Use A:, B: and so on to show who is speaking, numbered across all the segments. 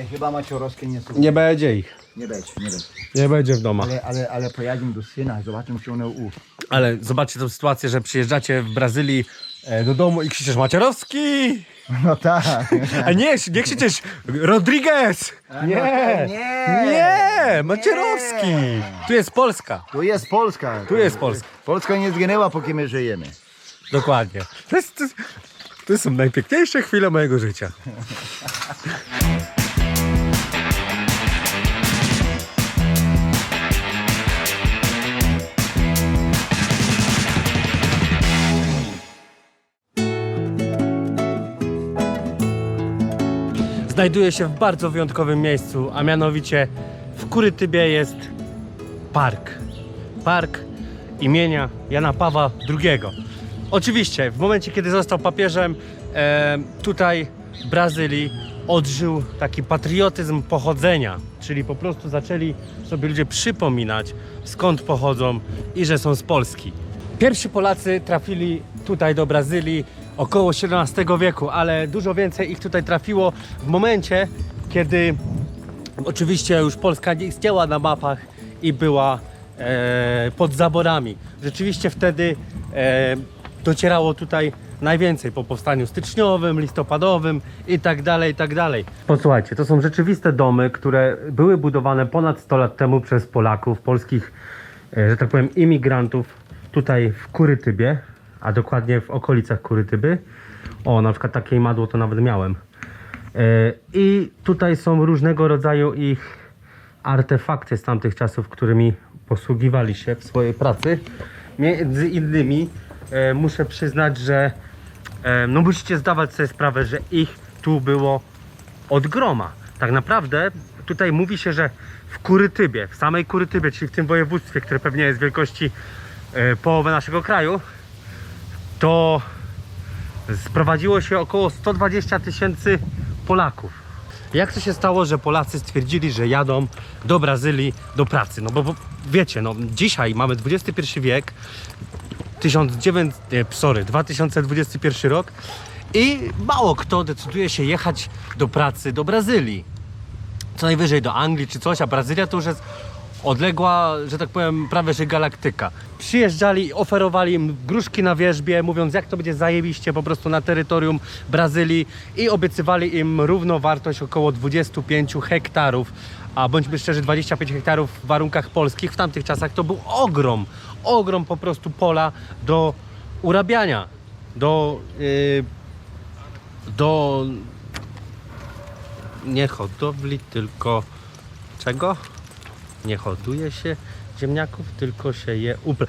A: ale chyba maciorowskie nie są.
B: Nie będzie ich.
A: Nie będzie, nie będzie.
B: Nie będzie w domu.
A: Ale, ale, ale pojadę do syna, zobaczę, czy one u.
B: Ale zobaczcie tą sytuację, że przyjeżdżacie w Brazylii e, do domu i krzyczysz Macierowski!
A: No tak.
B: A nie, nie krzyczysz Rodriguez! Nie,
A: nie.
B: nie, Macierowski! Tu jest Polska,
A: Tu jest Polska.
B: tu jest Polska.
A: Polska nie zginęła, póki my żyjemy.
B: Dokładnie. To, jest, to, to są najpiękniejsze chwile mojego życia. Znajduję się w bardzo wyjątkowym miejscu, a mianowicie w Kurytybie jest park. Park imienia Jana Pawła II. Oczywiście, w momencie, kiedy został papieżem, e, tutaj w Brazylii odżył taki patriotyzm pochodzenia, czyli po prostu zaczęli sobie ludzie przypominać, skąd pochodzą i że są z Polski. Pierwsi Polacy trafili tutaj do Brazylii około XVII wieku, ale dużo więcej ich tutaj trafiło w momencie, kiedy Oczywiście już Polska nie istniała na mapach i była e, pod zaborami. Rzeczywiście wtedy e, docierało tutaj najwięcej po powstaniu styczniowym, listopadowym i tak dalej, i tak dalej. Posłuchajcie, to są rzeczywiste domy, które były budowane ponad 100 lat temu przez Polaków, polskich, e, że tak powiem, imigrantów tutaj w Kurytybie, a dokładnie w okolicach Kurytyby. O, na przykład takie madło to nawet miałem. E, I tutaj są różnego rodzaju ich artefakty z tamtych czasów, którymi posługiwali się w swojej pracy. Między innymi e, muszę przyznać, że e, no musicie zdawać sobie sprawę, że ich tu było od groma. Tak naprawdę tutaj mówi się, że w Kurytybie, w samej Kurytybie, czyli w tym województwie, które pewnie jest wielkości połowy naszego kraju, to sprowadziło się około 120 tysięcy Polaków. Jak to się stało, że Polacy stwierdzili, że jadą do Brazylii do pracy? No bo, bo wiecie, no dzisiaj mamy XXI wiek, 1900, nie, sorry, 2021 rok i mało kto decyduje się jechać do pracy do Brazylii. Co najwyżej do Anglii czy coś, a Brazylia to już jest odległa, że tak powiem, prawie że galaktyka. Przyjeżdżali i oferowali im gruszki na wierzbie, mówiąc jak to będzie zajebiście po prostu na terytorium Brazylii i obiecywali im równowartość około 25 hektarów. A bądźmy szczerzy, 25 hektarów w warunkach polskich w tamtych czasach to był ogrom, ogrom po prostu pola do urabiania, do, yy, do nie hodowli, tylko czego? Nie hoduje się ziemniaków, tylko się je upra-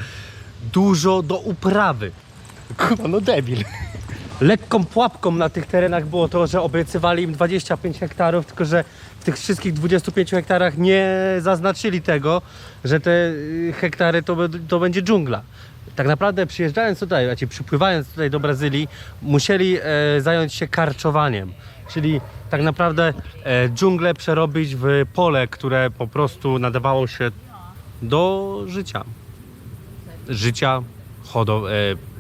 B: Dużo do uprawy. Kurwa, no debil. Lekką pułapką na tych terenach było to, że obiecywali im 25 hektarów, tylko że w tych wszystkich 25 hektarach nie zaznaczyli tego, że te y, hektary to, to będzie dżungla. Tak naprawdę przyjeżdżając tutaj, znaczy przypływając tutaj do Brazylii, musieli e, zająć się karczowaniem. Czyli tak naprawdę e, dżunglę przerobić w pole, które po prostu nadawało się do życia. Życia, hodo, e,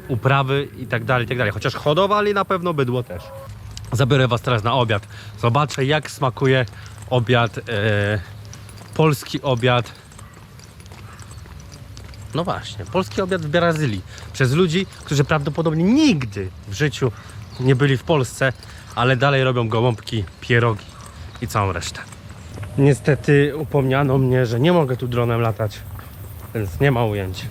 B: uprawy i tak dalej, i tak dalej. Chociaż hodowali na pewno bydło też. Zabiorę Was teraz na obiad. Zobaczę jak smakuje obiad, e, polski obiad. No właśnie, polski obiad w Brazylii. Przez ludzi, którzy prawdopodobnie nigdy w życiu nie byli w Polsce, ale dalej robią gołąbki, pierogi i całą resztę. Niestety upomniano mnie, że nie mogę tu dronem latać, więc nie ma ujęć.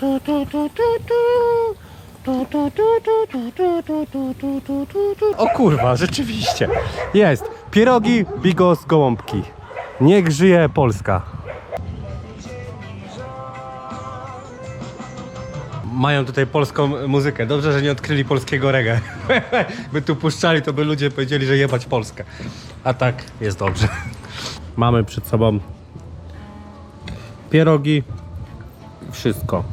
B: Tu, tu, tu, tu, tu. Tu, tu, tu, tu, tu, tu, tu, tu, tu, tu, tu, tu. O kurwa, rzeczywiście. Jest. Pierogi, bigos, gołąbki. Niech żyje Polska. Mają tutaj polską muzykę. Dobrze, że nie odkryli polskiego reggae. by tu puszczali, to by ludzie powiedzieli, że jebać Polskę. A tak jest dobrze. Mamy przed sobą pierogi. Wszystko.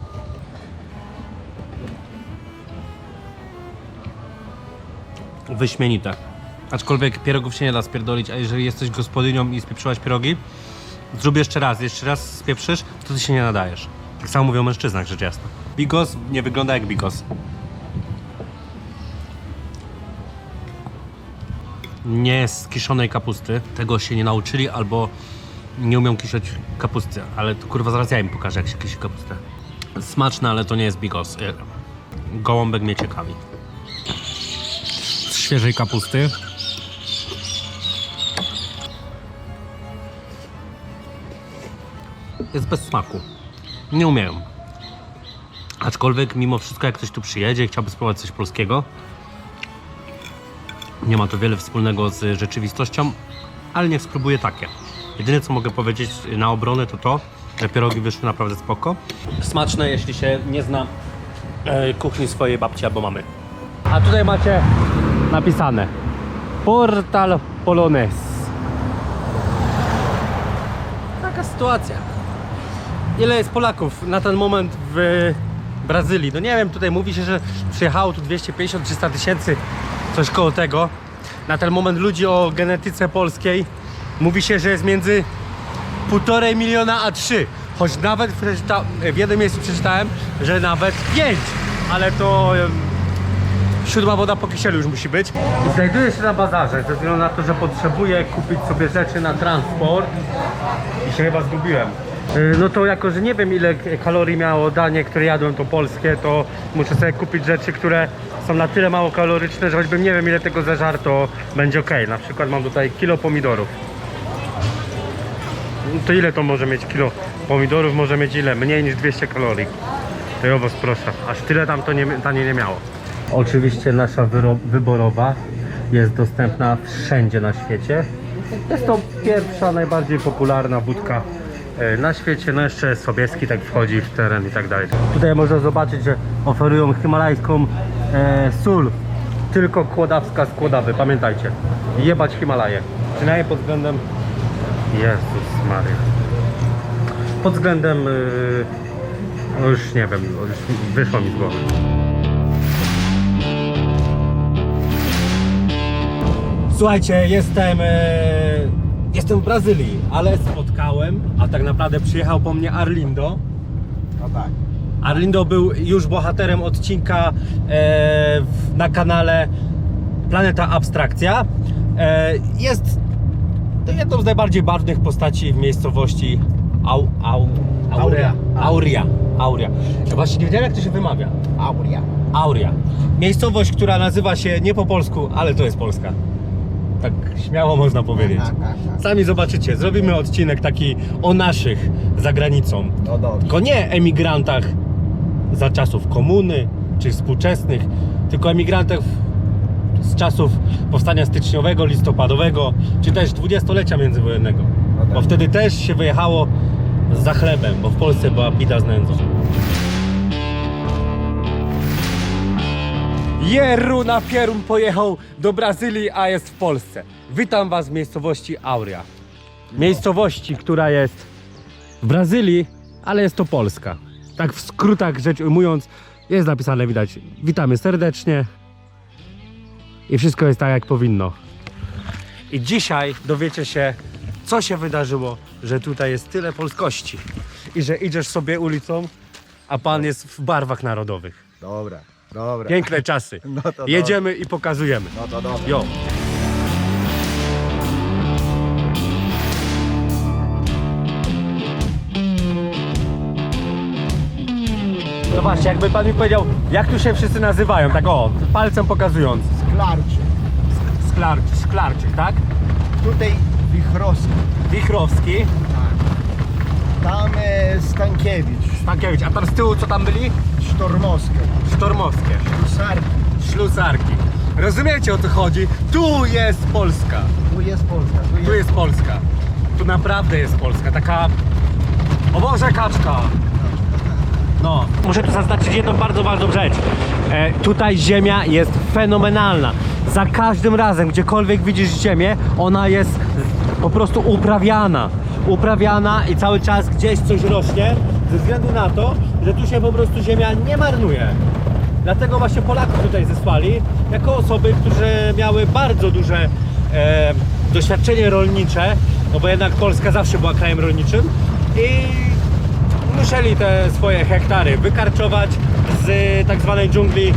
B: Wyśmienite. Aczkolwiek pierogów się nie da spierdolić, a jeżeli jesteś gospodynią i spieprzyłaś pierogi, zrób jeszcze raz, jeszcze raz spieprzysz, to ty się nie nadajesz. Tak samo mówią o mężczyznach, rzecz jasna. Bigos nie wygląda jak bigos. nie z kiszonej kapusty. Tego się nie nauczyli albo nie umią kiszyć kapusty. Ale to kurwa zaraz ja im pokażę jak się kiszy kapustę. Smaczne, ale to nie jest bigos. E, Gołąbek mnie ciekawi. Z świeżej kapusty. Jest bez smaku. Nie umieją. Aczkolwiek mimo wszystko jak ktoś tu przyjedzie chciałby spróbować coś polskiego, nie ma to wiele wspólnego z rzeczywistością, ale niech spróbuję takie. Jedyne co mogę powiedzieć na obronę to to, że pierogi wyszły naprawdę spoko. Smaczne, jeśli się nie zna e, kuchni swojej babci albo mamy. A tutaj macie napisane Portal Polones. Taka sytuacja. Ile jest Polaków na ten moment w Brazylii? No nie wiem, tutaj mówi się, że przyjechało tu 250-300 tysięcy, coś koło tego. Na ten moment ludzi o genetyce polskiej mówi się, że jest między 1,5 miliona a 3. Choć nawet w jednym miejscu przeczytałem, że nawet 5, ale to siódma woda po kisielu już musi być. Znajduję się na bazarze ze względu na to, że potrzebuję kupić sobie rzeczy na transport i się chyba zgubiłem. Y, No to jako, że nie wiem ile kalorii miało danie, które jadłem to polskie, to muszę sobie kupić rzeczy, które są na tyle mało kaloryczne, że choćbym nie wiem ile tego zażarto będzie ok. Na przykład mam tutaj kilo pomidorów. To ile to może mieć kilo pomidorów? Może mieć ile? Mniej niż 200 kalorii. To ja was proszę, aż tyle tam to nie, danie nie miało. Oczywiście nasza wyborowa jest dostępna wszędzie na świecie. Jest to pierwsza, najbardziej popularna wódka na świecie. No jeszcze Sobieski tak wchodzi w teren i tak dalej. Tutaj można zobaczyć, że oferują himalajską e, sól. Tylko kłodawska z kłodawy, pamiętajcie. Jebać Himalaje. Przynajmniej pod względem... Jezus Maria. Pod względem... Yy... no już nie wiem, już wyszło mi z głowy. Słuchajcie, jestem, e, jestem w Brazylii, ale spotkałem, a tak naprawdę przyjechał po mnie Arlindo.
A: No tak.
B: Arlindo był już bohaterem odcinka e, w, na kanale Planeta Abstrakcja. E, jest to jedną z najbardziej barwnych postaci w miejscowości Au, Au, Aurea. Auria. Auria. Ja właśnie nie wiedziałem jak to się wymawia.
A: Auria.
B: Auria. Miejscowość, która nazywa się nie po polsku, ale to jest Polska. Tak śmiało można powiedzieć. Sami zobaczycie, zrobimy odcinek taki o naszych za granicą.
A: No dobrze.
B: Tylko nie emigrantach za czasów komuny czy współczesnych, tylko emigrantach z czasów powstania styczniowego, listopadowego, czy też dwudziestolecia międzywojennego.
A: No tak.
B: Bo wtedy też się wyjechało za chlebem, bo w Polsce była bida z nędzą. Jeru na Pierun pojechał do Brazylii, a jest w Polsce. Witam Was w miejscowości Auria. Miejscowości, która jest w Brazylii, ale jest to Polska. Tak w skrótach rzecz ujmując, jest napisane widać. Witamy serdecznie. I wszystko jest tak jak powinno. I dzisiaj dowiecie się, co się wydarzyło, że tutaj jest tyle polskości. I że idziesz sobie ulicą, a pan jest w barwach narodowych.
A: Dobra, dobra.
B: Piękne czasy.
A: No to dobra.
B: Jedziemy i pokazujemy.
A: No to dobra.
B: Jo. Zobaczcie, jakby pan mi powiedział, jak tu się wszyscy nazywają, tak o, palcem pokazując.
A: Sklarczy.
B: Sklarczyk, Sklarczyk, tak?
A: Tutaj Wichrowski.
B: Wichrowski,
A: Tam e, Stankiewicz.
B: Stankiewicz, a tam z tyłu co tam byli?
A: Sztormowskie.
B: Sztormowskie,
A: Sarki.
B: ślusarki. Rozumiecie o co chodzi? Tu jest Polska.
A: Tu jest Polska. Tu jest...
B: Tu jest Polska. Tu naprawdę jest Polska. Taka. O Boże, kaczka! No. Muszę tu zaznaczyć jedną bardzo ważną rzecz. E, tutaj ziemia jest fenomenalna. Za każdym razem, gdziekolwiek widzisz ziemię, ona jest po prostu uprawiana. Uprawiana i cały czas gdzieś coś rośnie, ze względu na to, że tu się po prostu ziemia nie marnuje. Dlatego właśnie Polaków tutaj zesłali, jako osoby, które miały bardzo duże e, doświadczenie rolnicze, no bo jednak Polska zawsze była krajem rolniczym i musieli te swoje hektary wykarczować z tak zwanej dżungli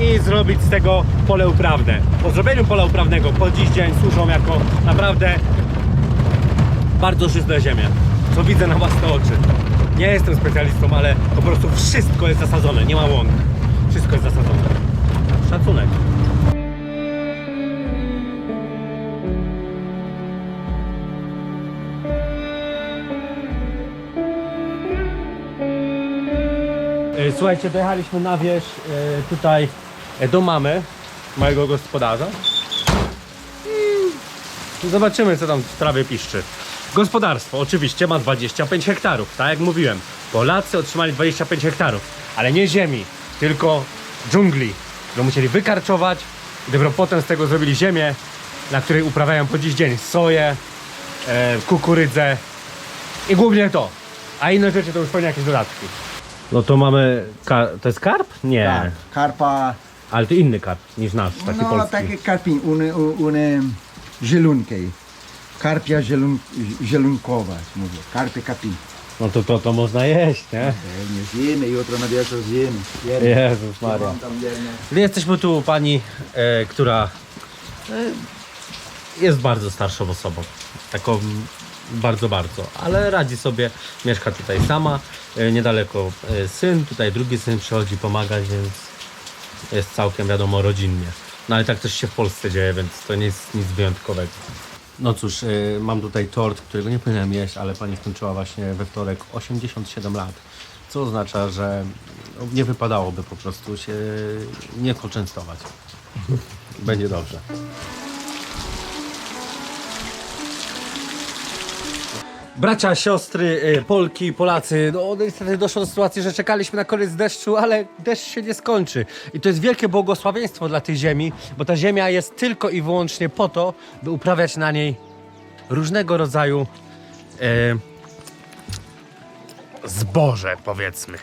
B: i zrobić z tego pole uprawne. Po zrobieniu pola uprawnego po dziś dzień służą jako naprawdę bardzo żyzne ziemie, co widzę na własne oczy. Nie jestem specjalistą, ale po prostu wszystko jest zasadzone, nie ma łąk. Wszystko jest zasadzone. Szacunek. E, Słuchajcie, dojechaliśmy na wieś e, tutaj e, do mamy mojego gospodarza. I zobaczymy, co tam w trawie piszczy. Gospodarstwo oczywiście ma 25 hektarów, tak jak mówiłem. Polacy otrzymali 25 hektarów, ale nie ziemi, tylko dżungli, którą musieli wykarczować i dopiero potem z tego zrobili ziemię, na której uprawiają po dziś dzień soję, e, kukurydzę i głównie to. A inne rzeczy to już pewnie jakieś dodatki. No to mamy. to jest karp? Nie.
A: Tak, karpa,
B: Ale to inny karp niż nasz, taki
A: no
B: polski.
A: takie karpin, one, one zielunkiej. Karpia zielun, zielunkowa, mówię, karpie kapin.
B: No to, to to można jeść, nie?
A: Nie zjemy, jutro na wieczór zjemy.
B: Jezus Maria.
A: Mam tam jedno.
B: Jesteśmy tu u pani, e, która e, jest bardzo starszą osobą. Taką bardzo, bardzo. Ale radzi sobie, mieszka tutaj sama. E, niedaleko e, syn, tutaj drugi syn przychodzi pomagać, więc jest całkiem wiadomo rodzinnie. No ale tak też się w Polsce dzieje, więc to nie jest nic wyjątkowego. No cóż, e, mam tutaj tort, którego nie powinienem jeść, ale pani skończyła właśnie we wtorek 87 lat. Co oznacza, że no, nie wypadałoby po prostu się nie poczęstować. Będzie dobrze. Bracia, siostry, y, Polki, Polacy, no niestety doszło do sytuacji, że czekaliśmy na koniec deszczu, ale deszcz się nie skończy. I to jest wielkie błogosławieństwo dla tej ziemi, bo ta ziemia jest tylko i wyłącznie po to, by uprawiać na niej różnego rodzaju e, zboże, powiedzmy.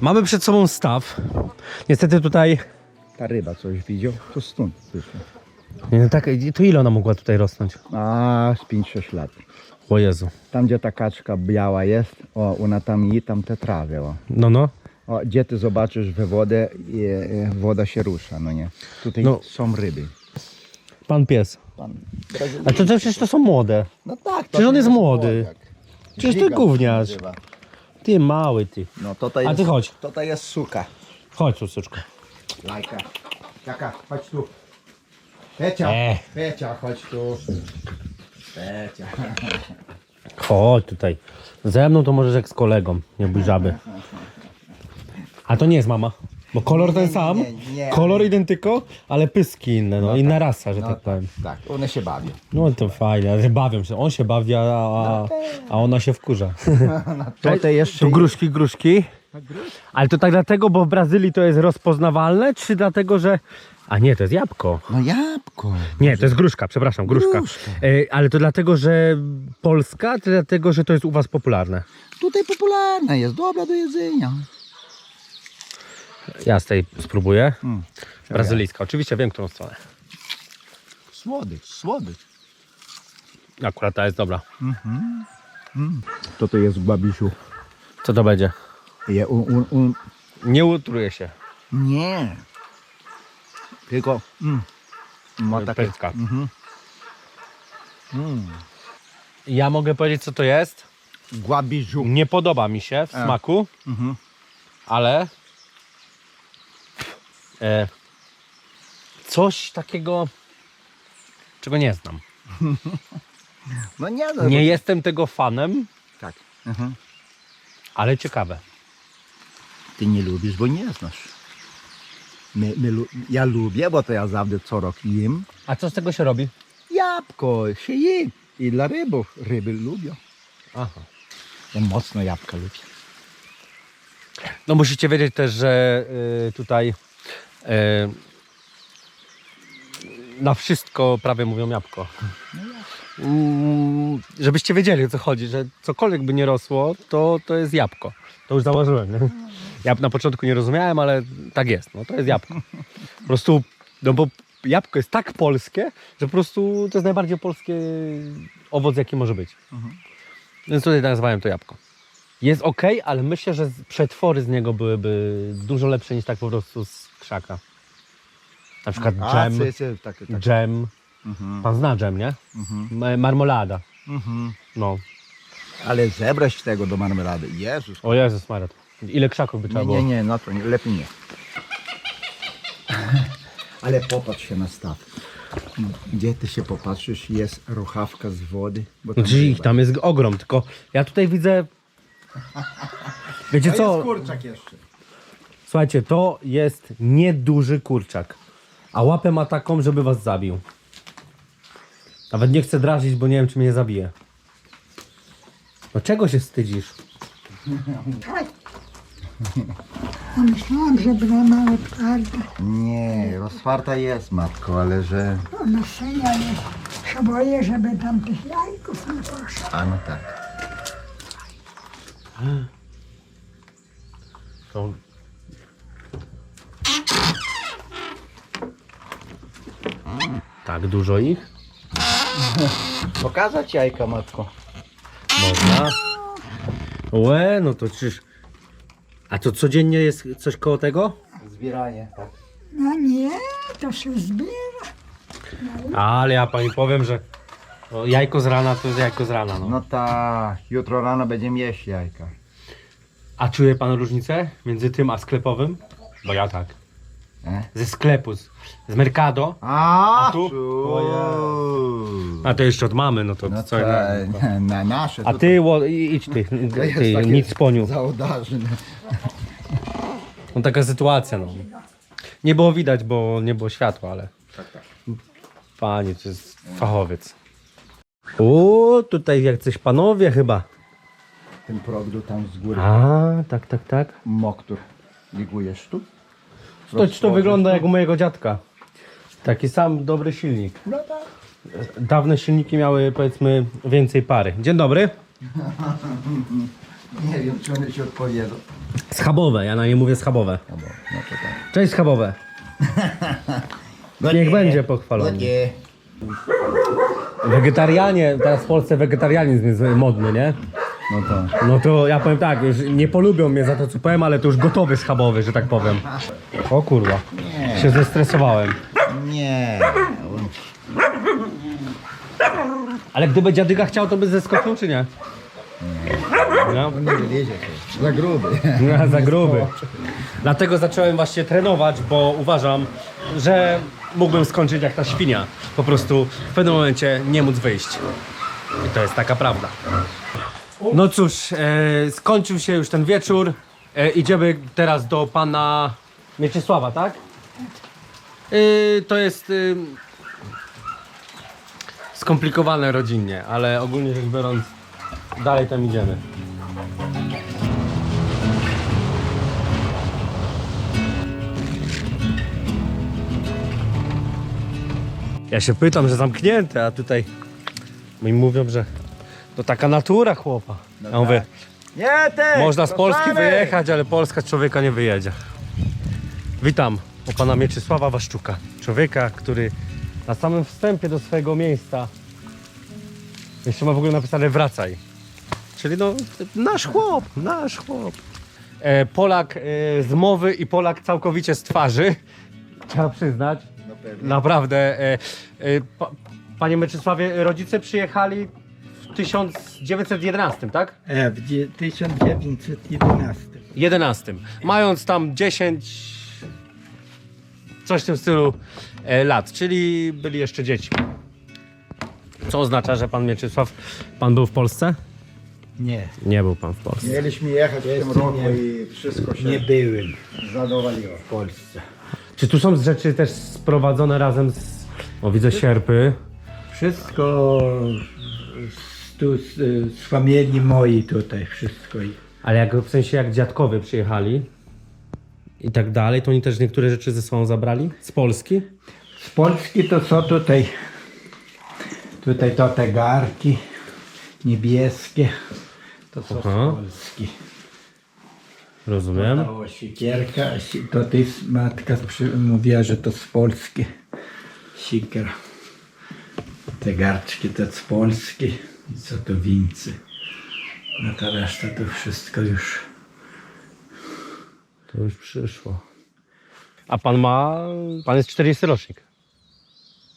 B: Mamy przed sobą staw. Niestety tutaj.
A: Ta ryba coś widział? To stąd wyszło.
B: Nie, no tak, to ile ona mogła tutaj rosnąć?
A: A, z 5-6 lat.
B: O Jezu.
A: Tam gdzie ta kaczka biała jest, o, ona tam i tam te trawy, o.
B: No, no.
A: O, gdzie ty zobaczysz we wodę, i, e, woda się rusza, no nie. Tutaj
B: No.
A: są ryby.
B: Pan pies.
A: Pan
B: A to, to przecież to są młode.
A: No tak.
B: Przecież on jest młody.
A: młodziak.
B: Przecież to gówniarz.
A: się nazywa.
B: Ty mały ty.
A: No to to
B: A
A: jest,
B: ty chodź.
A: To to jest suka.
B: Chodź, suseczko.
A: Lajka. Jaka, chodź tu. Pecia,
B: E.
A: Pecia, chodź tu. Pecia.
B: Chodź tutaj. Ze mną to możesz jak z kolegą. Nie bój żaby. A to nie jest mama. Bo kolor ten sam.
A: nie, nie.
B: Kolor identyko, ale pyski inne, no. Inna rasa, że
A: No
B: tak powiem.
A: Tak, one się bawią.
B: No to fajnie, ale bawią się. On się bawi, a, a, a ona się wkurza.
A: To to jeszcze...
B: Tu gruszki, gruszki. Ale to tak dlatego, bo w Brazylii to jest rozpoznawalne, czy dlatego, że... A nie, to jest jabłko.
A: No jabłko.
B: Nie, to jest gruszka, przepraszam, gruszka.
A: Gruszka.
B: E, ale to dlatego, że Polska, czy dlatego, że to jest u was popularne?
A: Tutaj popularna jest, dobra do jedzenia.
B: Ja z tej spróbuję.
A: Mm.
B: Brazylijska, oczywiście wiem, którą stronę.
A: Słodycz, słodycz.
B: Akurat ta jest dobra.
A: To to jest babisiu.
B: Co to będzie?
A: Je, un, un, un.
B: Nie utruje się.
A: Nie. Tylko... Mm. Ma takie...
B: Pyska.
A: Mhm. Mm.
B: Ja mogę powiedzieć, co to jest.
A: Guabiżu.
B: Nie podoba mi się w
A: A.
B: smaku,
A: Mhm.
B: ale e, coś takiego, czego nie znam.
A: No nie, no.
B: Nie jestem tego fanem,
A: Tak. Mhm.
B: ale ciekawe.
A: Ty nie lubisz, bo nie znasz. My, my, lu- ja lubię, bo to ja zawsze co rok jem.
B: A co z tego się robi?
A: Jabłko się je. I dla rybów. Ryby lubią.
B: Aha.
A: Ja mocno jabłka lubię.
B: No musicie wiedzieć też, że y, tutaj y, na wszystko prawie mówią jabłko. Mm, żebyście wiedzieli o co chodzi, że cokolwiek by nie rosło, to, to jest jabłko. To już założyłem. Nie? Ja na początku nie rozumiałem, ale tak jest. No, to jest jabłko. Po prostu, no bo jabłko jest tak polskie, że po prostu to jest najbardziej polskie owoc, jaki może być. Więc tutaj nazwałem to jabłko. Jest ok, ale myślę, że przetwory z niego byłyby dużo lepsze niż tak po prostu z krzaka. Na przykład
A: A,
B: dżem,
A: cycy, tak, tak, tak.
B: dżem. Mhm. Pan zna dżem, nie? Mhm. Marmolada.
A: Mhm.
B: No.
A: Ale zebrać tego do marmolady, Jezus.
B: O Jezus Maria. Ile krzaków by trzeba było?
A: nie, nie, no to nie, lepiej nie. Ale popatrz się na staw. Gdzie ty się popatrzysz, jest ruchawka z wody. Bo
B: tam tam jest ogrom, tylko ja tutaj widzę... Wiecie
A: A
B: co?
A: jest kurczak jeszcze.
B: Słuchajcie, to jest nieduży kurczak. A łapę ma taką, żeby was zabił. Nawet nie chcę drażnić, bo nie wiem, czy mnie zabije. No czego się wstydzisz?
C: A myślałam, że była mała twarda.
A: Nie, rozwarta jest matko, ale że...
C: Ona synia jest. Się boję, żeby tam tych jajków nie poszło.
A: A no tak.
B: Są... Tak dużo ich?
A: Pokazać jajka matko.
B: Można. Łe, no to czyż... A to codziennie jest coś koło tego?
A: Zbieranie, tak.
C: No nie, to się zbiera.
B: Ale ja pani powiem, że no, jajko z rana to jest jajko z rana. No.
A: No tak, jutro rano będziemy jeść jajka.
B: A czuje pan różnicę między tym a sklepowym? Bo ja tak.
A: E?
B: Ze sklepu, z, z Mercado.
A: A,
B: A tu? A to jeszcze od mamy, no to
A: No
B: co
A: to,
B: innego.
A: na nasze.
B: A ty, ło, i- idź ty,
A: to jest
B: ty
A: takie
B: nic poniu.
A: Zaodarzne.
B: No taka sytuacja, no. Nie było widać, bo nie było światła, ale... Panie, to jest fachowiec. O, tutaj jak coś panowie chyba.
A: Ten progdu tam z góry.
B: A, tak, tak, tak.
A: Moktur. Ligujesz tu?
B: To, to wygląda jak u mojego dziadka. Taki sam dobry silnik.
A: No tak.
B: Dawne silniki miały powiedzmy więcej pary. Dzień dobry.
A: Nie wiem, czy one ci odpowiedzą.
B: Schabowe, ja na nie mówię schabowe.
A: No, bo, no to tak.
B: Cześć schabowe. Niech będzie pochwalony.
A: Nie.
B: Wegetarianie, teraz w Polsce wegetarianizm jest modny, nie?
A: No to.
B: No to ja powiem tak, już nie polubią mnie za to co powiem, ale to już gotowy schabowy, że tak powiem. O kurwa, się zestresowałem.
A: Nie.
B: Ale gdyby dziadyga chciał, to by zeskoczył czy nie? No.
A: On nie wyliezie. Za gruby.
B: Ja za gruby. Dlatego zacząłem właśnie trenować, bo uważam, że mógłbym skończyć jak ta świnia. Po prostu w pewnym momencie nie móc wyjść. I to jest taka prawda. No cóż, e, skończył się już ten wieczór. E, idziemy teraz do pana Mieczysława, tak? E, to jest e, skomplikowane rodzinnie, ale ogólnie rzecz biorąc, dalej tam idziemy. Ja się pytam, że zamknięte, a tutaj mi mówią, że to taka natura chłopa. Ja mówię,
A: Nie, ty!
B: można z Polski
A: kochany!
B: wyjechać, ale Polska człowieka nie wyjedzie. Witam u pana Mieczysława Waszczuka. Człowieka, który na samym wstępie do swojego miejsca jeszcze ma w ogóle napisane wracaj. Czyli no, nasz chłop, nasz chłop. E, Polak e, z mowy i Polak całkowicie z twarzy. Trzeba przyznać.
A: No.
B: Naprawdę. E, e, pa, panie Mieczysławie, rodzice przyjechali 1911, tak?
D: E, w dzie- 1911.
B: 11. Mając tam 10, coś w tym stylu e, lat, czyli byli jeszcze dzieci. Co oznacza, że pan Mieczysław, pan był w Polsce?
D: Nie,
B: Nie był pan w Polsce.
A: Mieliśmy jechać w tym
D: Jeszcze
A: roku
D: nie.
A: i wszystko się
D: nie byłem
A: zadowoliło.
D: w Polsce.
B: Czy tu są rzeczy też sprowadzone razem z... O, widzę sierpy.
D: Wszystko tu z, z familii mojej tutaj, wszystko.
B: Ale jak, w sensie jak dziadkowie przyjechali i tak dalej, to oni też niektóre rzeczy ze sobą zabrali? Z Polski?
D: Z Polski to co tutaj? Tutaj to te garki niebieskie. To są
B: Aha.
D: z Polski.
B: Rozumiem.
D: To sikierka, a si- to ty matka przy, mówiła, że to z Polski. Sikier. Te garczki to z Polski. I co to wincy. No ta reszta to wszystko już.
B: To już przyszło. A pan ma, pan jest 40 rocznik,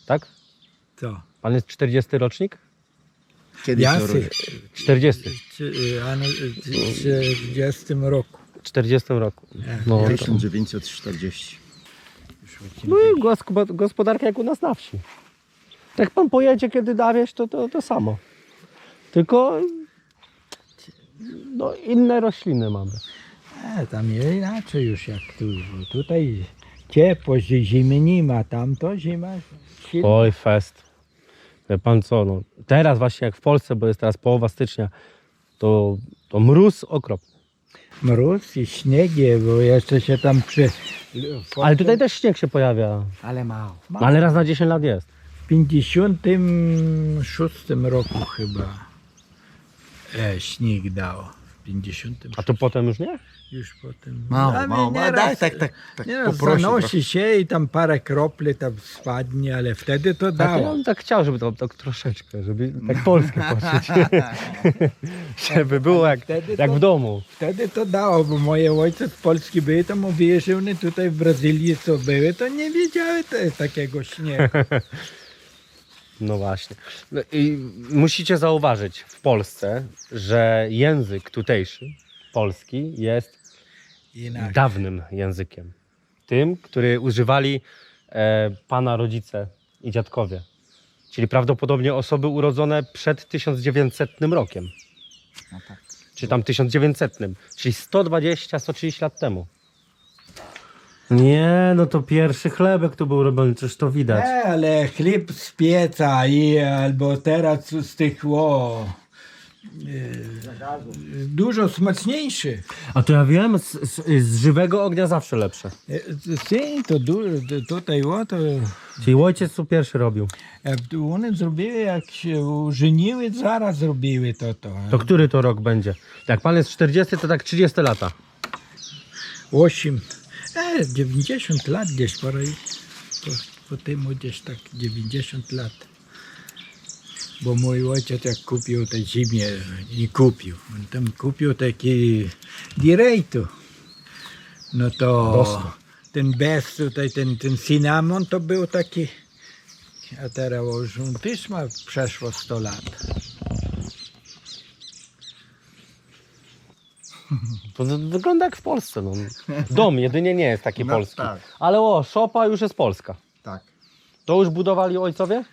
B: tak?
D: Co?
B: Pan jest 40 rocznik?
A: Kiedy
D: Ja
A: to
D: si-
A: roz-
B: 40.
D: Czy- ano, w 40 roku.
B: 40 roku. No, to,
A: 1940.
B: no i gospod- gospodarka jak u nas na wsi. Jak pan pojedzie, kiedy da wieś, to, to to samo. Tylko no, inne rośliny mamy.
D: A, tam jest inaczej już jak tu. bo Tutaj ciepło, zi- zimy nie ma, tam to zima silna.
B: Oj, fest. Wie pan co, no, teraz właśnie jak w Polsce, bo jest teraz połowa stycznia, to, to mróz okropny.
D: Mróz i śnieg, jest, bo jeszcze się tam przy...
B: Ale tutaj też śnieg się pojawia.
A: Ale mało.
B: No, ale raz na 10 lat jest.
D: W 56 roku chyba e, śnieg dał. W 56.
B: A to potem już nie?
D: Już potem.
A: Mało,
D: A
A: mało.
D: nie
A: A
D: raz-
A: daj tak, tak, tak
D: Nie raz
A: poprosi
D: zanosi się i tam parę kropli tam spadnie, ale wtedy to
B: Tak, ja
D: dało.
B: bym tak chciał, żeby to tak troszeczkę, żeby tak Polskę poczuć. żeby było jak,
D: Wtedy
B: jak
D: to-
B: w domu.
D: Wtedy to dało, bo moje ojce z Polski były, to mówili, że one tutaj w Brazylii co były, to nie wiedziały te, takiego śniegu.
B: No właśnie. No I musicie zauważyć w Polsce, że język tutejszy, polski, jest
D: Inaczej.
B: dawnym językiem. Tym, który używali e, pana rodzice i dziadkowie. Czyli prawdopodobnie osoby urodzone przed 1900 rokiem.
A: No tak.
B: Czy tam 1900, czyli 120-130 lat temu. Nie, no to pierwszy chlebek tu był robiony, coś to widać.
D: Nie, ale chleb z pieca i albo teraz z tych o, e, dużo smaczniejszy.
B: A to ja wiem, z, z, z żywego ognia zawsze lepsze.
D: Si, to du, to tutaj o, to
B: Czyli ojciec tu pierwszy robił.
D: jak one zrobiły, jak się żeniły, zaraz zrobiły to. To,
B: To który to rok będzie? Jak pan jest 40, to tak 30 lata.
D: 8, e, 90 lat gdzieś po, po, po tym gdzieś tak 90 lat. Bo mój ojciec jak kupił tę ziemię, nie kupił, on tam kupił taki direjtu. No to ten bez tutaj, ten, ten cynamon to był taki, a teraz już on też ma przeszło 100 lat.
B: To wy- wygląda jak w Polsce. No. Dom jedynie nie jest taki
A: No,
B: polski.
A: tak.
B: Ale o, szopa już jest polska.
A: Tak.
B: To już budowali ojcowie?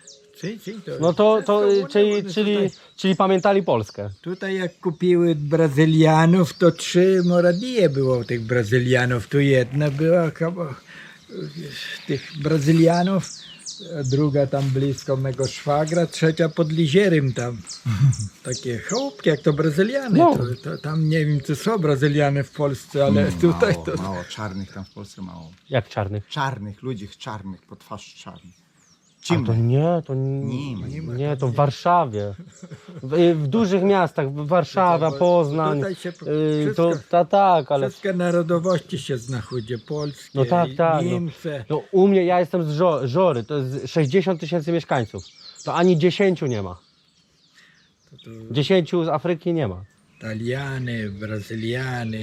D: Si, si, to
B: No to, to
D: wszystko
B: czyli, czyli,
D: tutaj-
B: czyli pamiętali Polskę.
D: Tutaj jak kupiły Brazylianów, to trzy moradie było tych Brazylianów. Tu jedna była chyba tych Brazylianów, druga tam blisko mego szwagra, trzecia pod Lizierem tam. Takie chałupki, jak to Brazyliany.
B: No.
D: To, to tam nie wiem, czy są Brazyliany w Polsce, ale tutaj
A: mało,
D: to...
A: mało. Czarnych tam w Polsce mało.
B: Jak czarnych.
A: Czarnych, ludzi czarnych, po twarz czarnych.
B: A to nie, to
A: Nie ma,
B: nie,
A: nie
B: to w Warszawie. W, w dużych miastach, Warszawa, Poznań.
D: tutaj się
B: y,
D: wszystko-
B: to ta, tak, ale
D: Wszystkie narodowości się znachodzi, polskie,
B: No tak, tak, no.
D: Niemcy.
B: no, u mnie, ja jestem z Żo- Żory, to jest 60 tysięcy mieszkańców. To ani 10 nie ma.
D: To, to
B: 10 z Afryki nie ma.
D: Italiany, Brazyliany,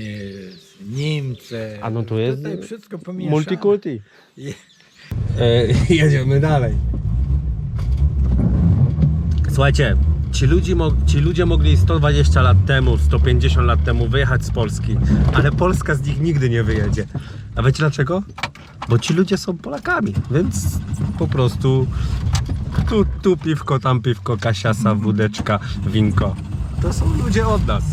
D: Niemcy.
B: A no tu jest
D: Tutaj wszystko pomieszane.
B: multikulti.
D: Je-
B: E, jedziemy dalej. Słuchajcie, ci ludzie, mo- ci ludzie mogli 120 lat temu, 150 lat temu wyjechać z Polski, ale Polska z nich nigdy nie wyjedzie. A wiecie dlaczego? Bo ci ludzie są Polakami, więc po prostu tu, tu piwko, tam piwko, kasiasa, wódeczka, winko. To są ludzie od nas.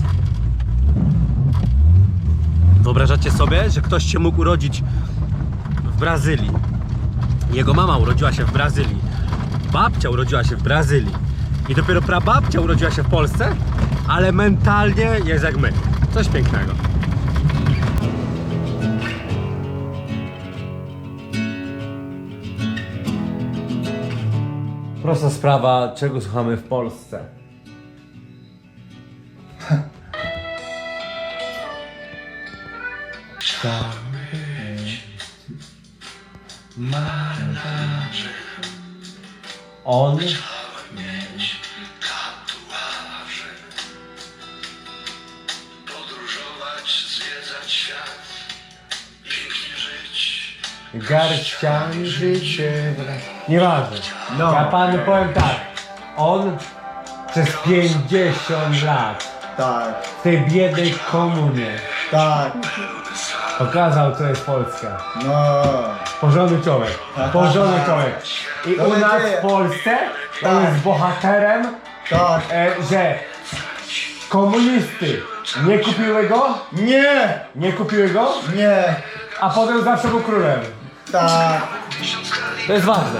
B: Wyobrażacie sobie, że ktoś się mógł urodzić w Brazylii. Jego mama urodziła się w Brazylii. Babcia urodziła się w Brazylii. I dopiero prababcia urodziła się w Polsce, ale mentalnie jest jak my. Coś pięknego. Prosta sprawa, czego słuchamy w Polsce. On
E: Podróżować, zwiedzać świat, pięknie żyć,
B: garściami życie. Nieważne.
A: No.
B: Ja panu powiem tak. On przez 50 lat
A: Tak,
B: w tej biednej komunie
A: tak,
B: pokazał co jest Polska.
A: no.
B: Porządny człowiek. Porządny człowiek. I
A: To
B: u nas w Polsce on
A: Tak.
B: jest bohaterem,
A: Tak.
B: e, że komunisty nie kupiły go,
A: Nie,
B: nie kupiły go,
A: nie,
B: a potem zawsze był królem.
A: tak.
B: To jest ważne.